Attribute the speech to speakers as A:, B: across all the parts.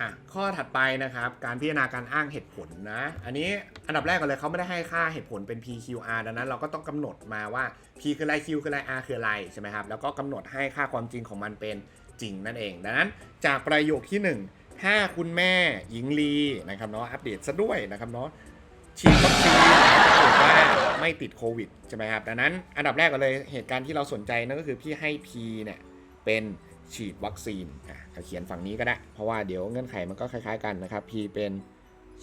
A: อะข้อถัดไปนะครับ การพิจารณาการอ้างเหตุผลนะ อันนี้อันดับแรกก่อนเลยเขาไม่ได้ให้ค่าเหตุผลเป็น PQR ดังนั้นเราก็ต้องกำหนดมาว่า P คืออะไร Q คืออะไร R คืออะไรใช่ไหมครับ แล้วก็กำหนดให้ค่าความจริงของมันเป็นจริงนั่นเอง ดังนั้นจากประโยคที่ 1 ถ้าคุณแม่หญิงลีนะครับเนาะอัปเดตซะด้วยนะครับเนาะฉีดวัคซีนถ้าเกิดว่า ไม่ติดโควิดใช่ไหมครับดังนั้นอันดับแรกก่อนเลยเหตุการณ์ที่เราสนใจนั่นก็คือพี่ให้ P เนี่ยเป็นฉีดวัคซีนอะเขียนฝั่งนี้ก็ได้ เพราะว่าเดี๋ยวเงื่อนไขมันก็คล้ายๆกันนะครับ P เป็น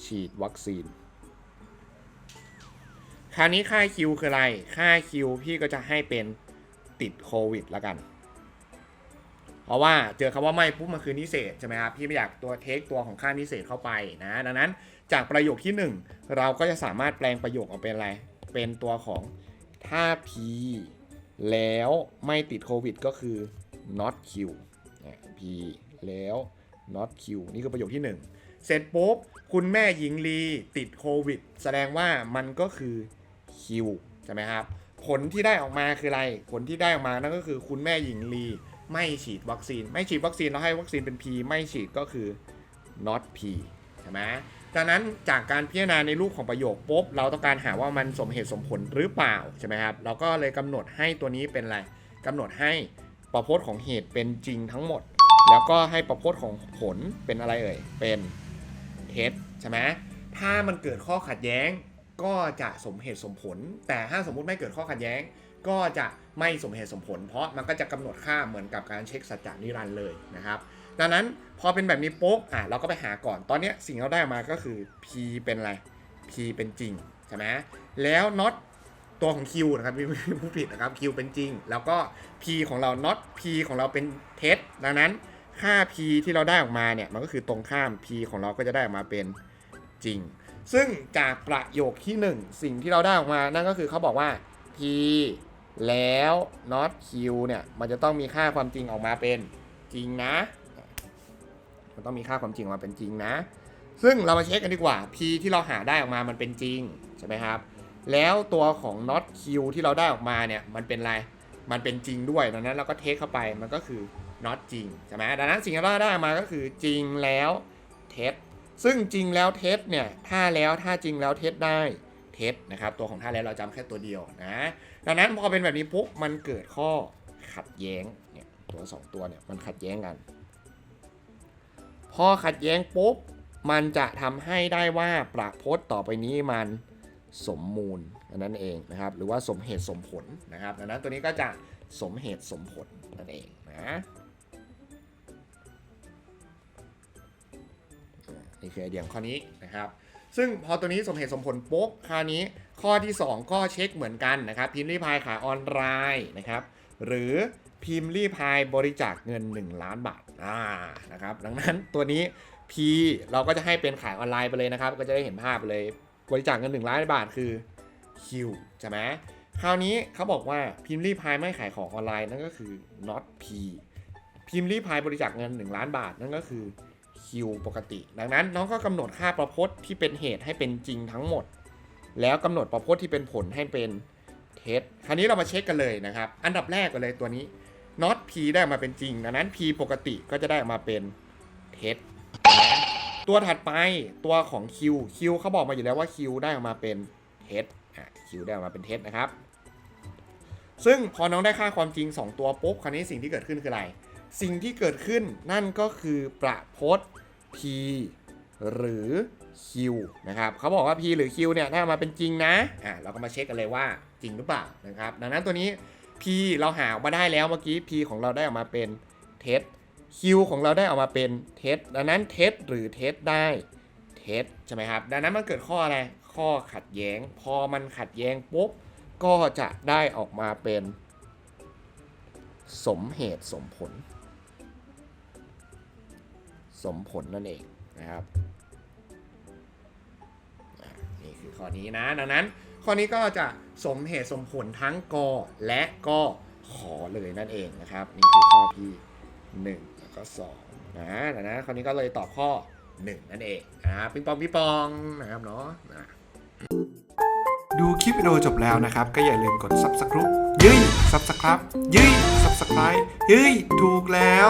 A: ฉีดวัคซีน คราวนี้ค่า Q คืออะไร ค่า Q พี่ก็จะให้เป็นติดโควิดละกัน เพราะว่าเจอคำว่าไม่ปุ๊บมันคือนิเศษใช่ไหมครับ พี่ไม่อยากตัวเทคตัวของค่านิเศษเข้าไปนะ ดังนั้นจากประโยคที่ 1 เราก็จะสามารถแปลงประโยคออกเป็นอะไร เป็นตัวของถ้า P แล้วไม่ติดโควิดก็คือ not Q P แล้ว not Q นี่คือประโยคที่ 1 เสร็จปุ๊บ คุณแม่หญิงลีติดโควิด แสดงว่ามันก็คือ Q ใช่ไหมครับ ผลที่ได้ออกมาคืออะไร ผลที่ได้ออกมานั่นก็คือคุณแม่หญิงลีไม่ฉีดวัคซีน ไม่ฉีดวัคซีนแล้วให้วัคซีนเป็น P ไม่ฉีดก็คือ not P ใช่ไหม ดังนั้นจากการพิจารณาในรูปของประโยคปุ๊บเราต้องการหาว่ามันสมเหตุสมผลหรือเปล่าใช่ไหมครับเราก็เลยกำหนดให้ตัวนี้เป็นอะไรกำหนดให้ประพจน์ของเหตุเป็นจริงทั้งหมด แล้วก็ให้ประพจน์ของผลเป็นอะไรเอ่ยเป็นเท็จใช่ไหมถ้ามันเกิดข้อขัดแย้งก็จะสมเหตุสมผล แต่ถ้าสมมุติไม่เกิดข้อขัดแย้ง ก็จะ ไม่สมเหตุสมผล เพราะมันก็จะกำหนดค่าเหมือนกับการเช็คสัจจานิรันด์เลยนะครับ ดังนั้นพอเป็นแบบนี้ปุ๊บอะเราก็ไปหาก่อนตอนนี้สิ่งเราได้ออกมาก็คือ P เป็นอะไร P เป็นจริงใช่ไหมแล้ว not ตัวของ Q นะครับพี่ผู้ผิดนะครับ Q เป็นจริง แล้วก็ P ของเรา not P ของเราเป็นเท็จดังนั้นค่า P ที่เราได้ออกมาเนี่ยมันก็คือตรงข้าม P ของเราก็จะได้ออกมาเป็นจริง ซึ่งจากประโยคที่ 1 สิ่งที่เราได้ออกมานั่นก็คือเขาบอกว่า P แล้ว not Q เนี่ยมันจะต้องมีค่าความจริงออกมาเป็นจริงนะ มันต้องมีค่าความจริงออกมาเป็นจริงนะ ซึ่งเรามาเช็คกันดีกว่า P ที่เราหาได้ออกมามันเป็นจริงใช่ไหมครับ แล้วตัวของ not Q ที่เราได้ออกมาเนี่ยมันเป็นอะไรมันเป็นจริงด้วยดังนั้นเราก็เทคเข้าไปมันก็คือ not จริงใช่ไหมดังนั้นสิ่งที่เราได้ออกมาก็คือจริงแล้วเท็จซึ่งจริงแล้วเท็จเนี่ยถ้าแล้วถ้าจริงแล้วเท็จได้เท็จนะครับ ตัวของถ้าแล้วเราจำแค่ตัวเดียวนะ ดังนั้นพอเป็นแบบนี้ปุ๊บมันเกิดข้อขัดแย้งเนี่ยตัวสองตัวเนี่ยมันขัดแย้งกัน พอขัดแย้งปุ๊บมันจะทำให้ได้ว่าประพจน์ต่อไปนี้มันสมมูลน,นั่นเองนะครับ หรือว่าสมเหตุสมผลนะครับดังนั้นตัวนี้ก็จะสมเหตุสมผลนั่นเองนะ นี่คือไอเดียข้อนี้นะครับ ซึ่งพอตัวนี้สมเหตุสมผลปุ๊บคราวนี้ข้อที่ 2 ก็เช็คเหมือนกันนะครับ พิมพ์รีพายขายออนไลน์นะครับ หรือพิมพ์รีพายบริจาคเงิน 1 ล้านบาทอ่านะครับ ดังนั้นตัวนี้ P เราก็จะให้เป็นขายออนไลน์ไปเลยนะครับ ก็จะได้เห็นภาพเลยบริจาคเงิน 1 ล้านบาทคือ Q ใช่ไหมคราวนี้เขาบอกว่าพิมพ์รีพายไม่ขายของออนไลน์นั่นก็คือ not P พิมพ์รีพายบริจาคเงิน 1 ล้านบาทนั่นก็คือ Q ปกติ ดังนั้นน้องก็กำหนดค่าประพจน์ที่เป็นเหตุให้เป็นจริงทั้งหมด แล้วกำหนดประพจน์ที่เป็นผลให้เป็นเท็จคราวนี้เรามาเช็คกันเลยนะครับ อันดับแรกกันเลยตัวนี้ not p ได้มาเป็นจริง ดังนั้น p ปกติก็จะได้ออกมาเป็นเท็จตัวถัดไปตัวของ q q เขาบอกมาอยู่แล้วว่า q ได้ออกมาเป็นเท็จอะ q ได้ออกมาเป็นเท็จนะครับ ซึ่งพอน้องได้ค่าความจริง 2 ตัวปุ๊บคราวนี้สิ่งที่เกิดขึ้นคืออะไร สิ่งที่เกิดขึ้นนั่นก็คือประพจน์ p หรือ q นะครับเขาบอกว่า p หรือ q เนี่ยได้ออกมาเป็นจริงนะอะเราก็มาเช็คกันเลยว่าจริงหรือเปล่านะครับ ดังนั้นตัวนี้ p เราหาออกมาได้แล้วเมื่อกี้ p ของเราได้ออกมาเป็นเท็จ q ของเราได้ออกมาเป็นเท็จดังนั้นเท็จหรือเท็จได้เท็จใช่ไหมครับ ดังนั้นมันเกิดข้ออะไร ข้อขัดแย้ง พอมันขัดแย้งปุ๊บก็จะได้ออกมาเป็น สมเหตุสมผล สมผลนั่นเองนะครับนี่คือข้อนี้นะ ดังนั้นข้อนี้ก็จะสมเหตุสมผลทั้งกและก็ขอเลยนั่นเองนะครับ นี่คือข้อที่ 1 แล้วก็2นะดังนั้นข้อนี้ก็เลยตอบข้อ 1 นั่นเองนะปิงปองปิงปองนะครับเนาะนะ
B: ดูคลิปวิดีโอจบแล้วนะครับ ก็อย่าลืมกด subscribe ยืย subscribe ยืย subscribe ยืยถูกแล้ว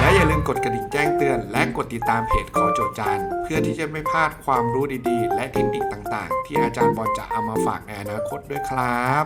B: และอย่าลืมกดกระดิ่งแจ้งเตือน และกดติดตามเพจขอโจทย์จานเพื่อที่จะไม่พลาดความรู้ดีๆ และเทคนิคต่างๆ ที่อาจารย์บอลจะเอามาฝากในอนาคตด้วยครับ